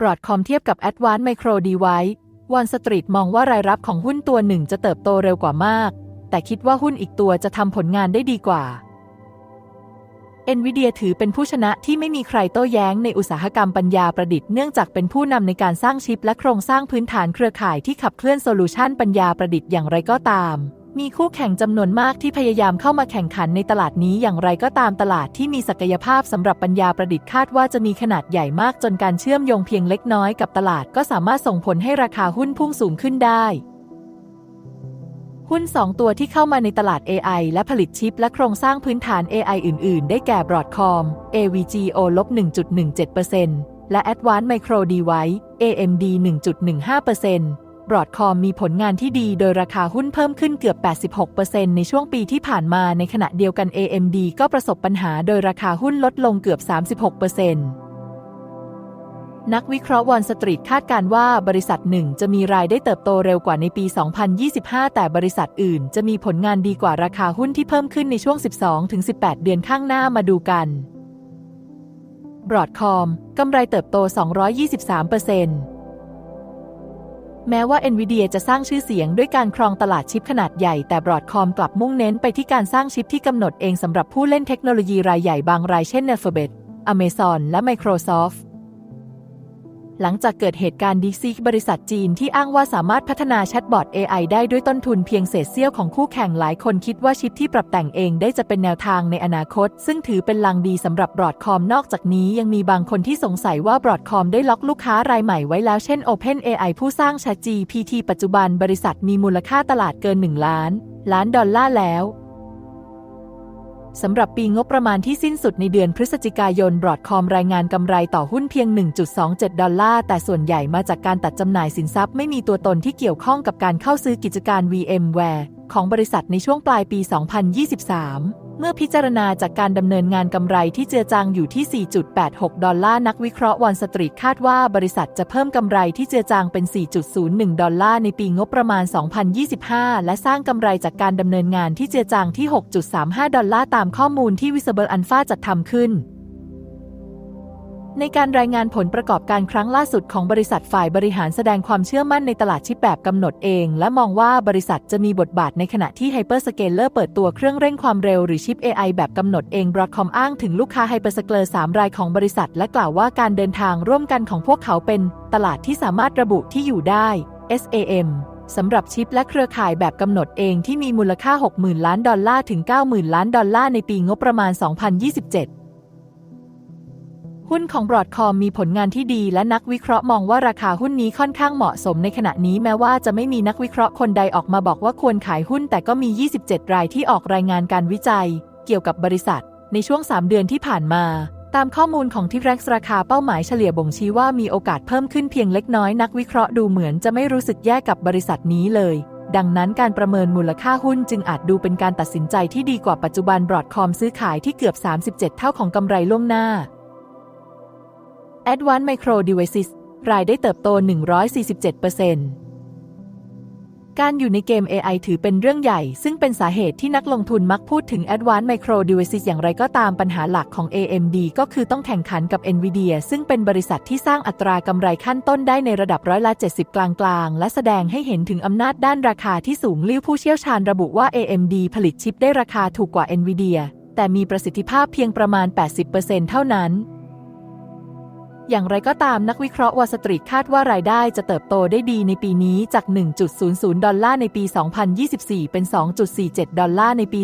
Broadcom เทียบกับ Advanced Micro Device Wall Street มองว่ารายรับของหุ้นตัวหนึ่งจะเติบโตเร็วกว่ามาก แต่คิดว่าหุ้นอีกตัวจะทำผลงานได้ดีกว่า NVIDIA ถือเป็นผู้ชนะที่ไม่มีใครโต้แย้งในอุตสาหกรรมปัญญาประดิษฐ์เนื่องจากเป็นผู้นำในการสร้างชิปและโครงสร้างพื้นฐานเครือข่ายที่ขับเคลื่อนโซลูชันปัญญาประดิษฐ์อย่างไรก็ตาม มีคู่แข่งจำนวนมากที่พยายามเข้ามาแข่งขันในตลาดนี้อย่างไรก็ตามตลาดที่มีศักยภาพสำหรับปัญญาประดิษฐ์คาดว่าจะมีขนาดใหญ่มากจนการเชื่อมโยงเพียงเล็กน้อยกับตลาดก็สามารถส่งผลให้ราคาหุ้นพุ่งสูงขึ้นได้ หุ้น 2 ตัวที่เข้ามาในตลาด AI และผลิตชิปและโครงสร้างพื้นฐาน AI อื่น ๆ ได้แก่ Broadcom (AVGO -1.17%) และ Advanced Micro Device AMD 1.15% Broadcom มีผลงานที่ดีโดยราคาหุ้นเพิ่มขึ้นเกือบ 86%ในช่วงปีที่ผ่านมาในขณะเดียวกัน AMD ก็ประสบปัญหาโดยราคาหุ้นลดลงเกือบ 36%นักวิเคราะห์วอนสตรีทคาดการว่าบริษัทหนึ่งจะมีรายได้เติบโตเร็วกว่าในปี 2025 แต่บริษัทอื่นจะมีผลงานดีกว่าราคาหุ้นที่เพิ่มขึ้นในช่วง 12-18 เดือนข้างหน้ามาดูกัน Broadcom กำไรเติบโต 223% แม้ว่า NVIDIA จะสร้างชื่อเสียงด้วยการครองตลาดชิปขนาดใหญ่ แต่บรอดคอมกลับมุ่งเน้นไปที่การสร้างชิปที่กำหนดเองสำหรับผู้เล่นเทคโนโลยีรายใหญ่บางรายเช่น Alphabet Amazon และ Microsoft หลังจากเกิดเหตุการณ์ดีซีบริษัทจีนที่อ้างว่าสามารถพัฒนาแชทบอท AI ได้ด้วยต้นทุนเพียงเศษเสี้ยวของคู่แข่งหลายคนคิดว่าชิปที่ปรับแต่งเองได้จะเป็นแนวทางในอนาคต ซึ่งถือเป็นลังดีสำหรับบรอดคอมนอกจากนี้ยังมีบางคนที่สงสัยว่าบรอดคอมได้ล็อกลูกค้ารายใหม่ไว้แล้วเช่น OpenAI ผู้สร้าง ChatGPT ปัจจุบันบริษัทมีมูลค่าตลาดเกิน 1 ล้าน ล้านดอลลาร์แล้ว สำหรับปีงบประมาณที่สิ้นสุดในเดือนพฤศจิกายนบรอดคอมรายงานกำไรต่อหุ้นเพียง 1.27 ดอลลาร์ แต่ส่วนใหญ่มาจากการตัดจำหน่ายสินทรัพย์ไม่มีตัวตนที่เกี่ยวข้องกับการเข้าซื้อกิจการ VMware ของบริษัทในช่วงปลายปี 2023 เมื่อพิจารณาจากการดำเนินงานกำไรที่เจือจางอยู่ที่ 4.86 ดอลลาร์ นักวิเคราะห์วอลสตรีทคาดว่าบริษัทจะเพิ่มกำไรที่เจือจางเป็น 4.01 ดอลลาร์ในปีงบประมาณ 2025 และสร้างกำไรจากการดำเนินงานที่เจือจางที่ 6.35 ดอลลาร์ตามข้อมูลที่วิสเบิร์นอัลฟาจัดทำขึ้น ในการรายงานผลประกอบการครั้งล่าสุดของบริษัทฝ่ายบริหารแสดงความเชื่อมั่นในตลาดชิปแบบกำหนดเอง และมองว่าบริษัทจะมีบทบาทในขณะที่ Hyperscaler เลอร์เปิดตัวเครื่องเร่งความเร็วหรือชิป AI แบบกำหนดเอง Broadcom อ้างถึงลูกค้า Hyperscaler 3รายของบริษัท และกล่าวว่าการเดินทางร่วมกันของพวกเขาเป็นตลาดที่สามารถระบุที่อยู่ได้ SAM สำหรับชิปและเครือข่ายแบบกำหนดเองที่มีมูลค่า 60,000 ล้านดอลลาร์ถึง 90,000 ล้านดอลลาร์ในปีงบประมาณ 2027 หุ้นของ Broadcom มีผลงานที่ดีและนักวิเคราะห์มองว่าราคาหุ้นนี้ค่อนข้างเหมาะสมในขณะนี้แม้ว่าจะไม่มีนักวิเคราะห์คนใดออกมาบอกว่าควรขายหุ้น แต่ก็มี 27 รายที่ออกรายงานการวิจัย เกี่ยวกับบริษัท ในช่วง 3 เดือนที่ผ่านมา ตามข้อมูลของที่แร็กราคาเป้าหมายเฉลี่ยบ่งชี้ว่ามีโอกาสเพิ่มขึ้นเพียงเล็กน้อยนักวิเคราะห์ดูเหมือนจะไม่รู้สึกแย่กับบริษัทนี้เลยดังนั้นการประเมินมูลค่าหุ้นจึงอาจดูเป็นการตัดสินใจที่ดีกว่าปัจจุบัน Broadcom ซื้อขายที่เกือบ 37 เท่าของกำไรล่วงหน้า Advanced Micro Devices รายได้เติบโต 147%การอยู่ในเกม AI ถือเป็นเรื่องใหญ่ ซึ่งเป็นสาเหตุที่นักลงทุนมักพูดถึง Advanced Micro Devices อย่างไรก็ตามปัญหาหลักของ AMD ก็คือต้องแข่งขันกับ NVIDIA ซึ่งเป็นบริษัทที่สร้างอัตรากำไรขั้นต้นได้ในระดับร้อยละ 70 กลางๆ และแสดงให้เห็นถึงอำนาจด้านราคาที่สูงลิ้วผู้เชี่ยวชาญระบุว่า AMD ผลิตชิปได้ราคาถูกกว่า NVIDIA แต่มีประสิทธิภาพเพียงประมาณ 80%เท่านั้น อย่างไรก็ตามนักวิเคราะห์วอลสตรีทคาดว่ารายได้จะเติบโตได้ดีในปีนี้จาก 1.00 ดอลลาร์ในปี 2024 เป็น 2.47 ดอลลาร์ในปี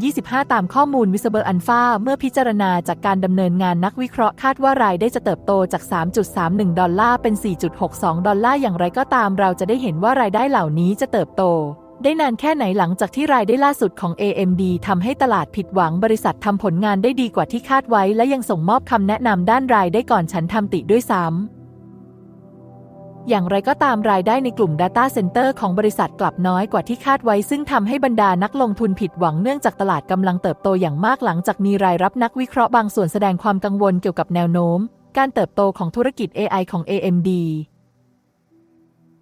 2025 ตามข้อมูล Visible Alpha เมื่อพิจารณาจากการดำเนินงานนักวิเคราะห์คาดว่ารายได้จะเติบโตจาก 3.31 ดอลลาร์เป็น 4.62 ดอลลาร์อย่างไรก็ตามเราจะได้เห็นว่ารายได้เหล่านี้จะเติบโต ได้นานแค่ไหนหลังจากที่รายได้ล่าสุดของ AMD ทำให้ตลาดผิดหวังบริษัททำผลงานได้ดีกว่าที่คาดไว้ และยังส่งมอบคำแนะนำด้านรายได้ก่อนฉันทำติด้วยซ้ำ อย่างไรก็ตามรายได้ในกลุ่ม Data Center ของบริษัทกลับน้อยกว่าที่คาดไว้ ซึ่งทำให้บรรดานักลงทุนผิดหวังเนื่องจากตลาดกำลังเติบโตอย่างมากหลังจากมีรายรับนักวิเคราะห์บางส่วนแสดงความกังวลเกี่ยวกับแนวโน้ม การเติบโตของธุรกิจ AI ของ AMD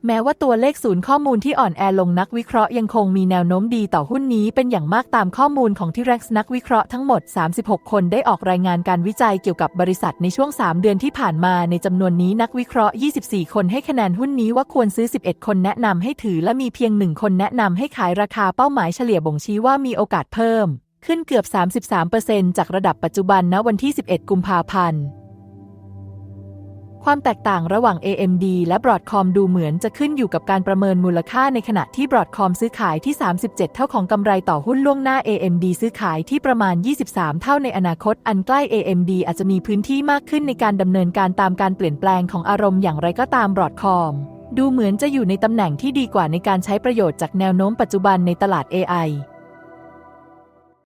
แม้ว่าตัวเลขศูนย์ข้อมูลที่อ่อนแอลงนักวิเคราะห์ยังคงมีแนวโน้มดีต่อหุ้นนี้เป็นอย่างมากตามข้อมูลของที่ Rex นักวิเคราะห์ทั้งหมด 36 คนได้ออกรายงานการวิจัยเกี่ยวกับบริษัทในช่วง 3 เดือนที่ผ่านมาในจำนวนนี้นักวิเคราะห์ 24 คนให้คะแนนหุ้นนี้ว่าควรซื้อ 11 คนแนะนำให้ถือและมีเพียงหนึ่งคนแนะนำให้ขายราคาเป้าหมายเฉลี่ยบ่งชี้ว่ามีโอกาสเพิ่ม ขึ้นเกือบ 33%จากระดับปัจจุบันณวันที่ 11 กุมภาพันธ์ ความแตกต่างระหว่าง AMD และ Broadcom ดูเหมือนจะขึ้นอยู่กับการประเมินมูลค่าในขณะที่ Broadcom ซื้อขายที่ 37 เท่าของกำไรต่อหุ้นล่วงหน้า AMD ซื้อขายที่ประมาณ 23 เท่าในอนาคต อันใกล้ AMD อาจจะมีพื้นที่มากขึ้นในการดำเนินการตามการเปลี่ยนแปลงของอารมณ์อย่างไรก็ตาม Broadcom ดูเหมือนจะอยู่ในตำแหน่งที่ดีกว่าในการใช้ประโยชน์จากแนวโน้มปัจจุบันในตลาด AI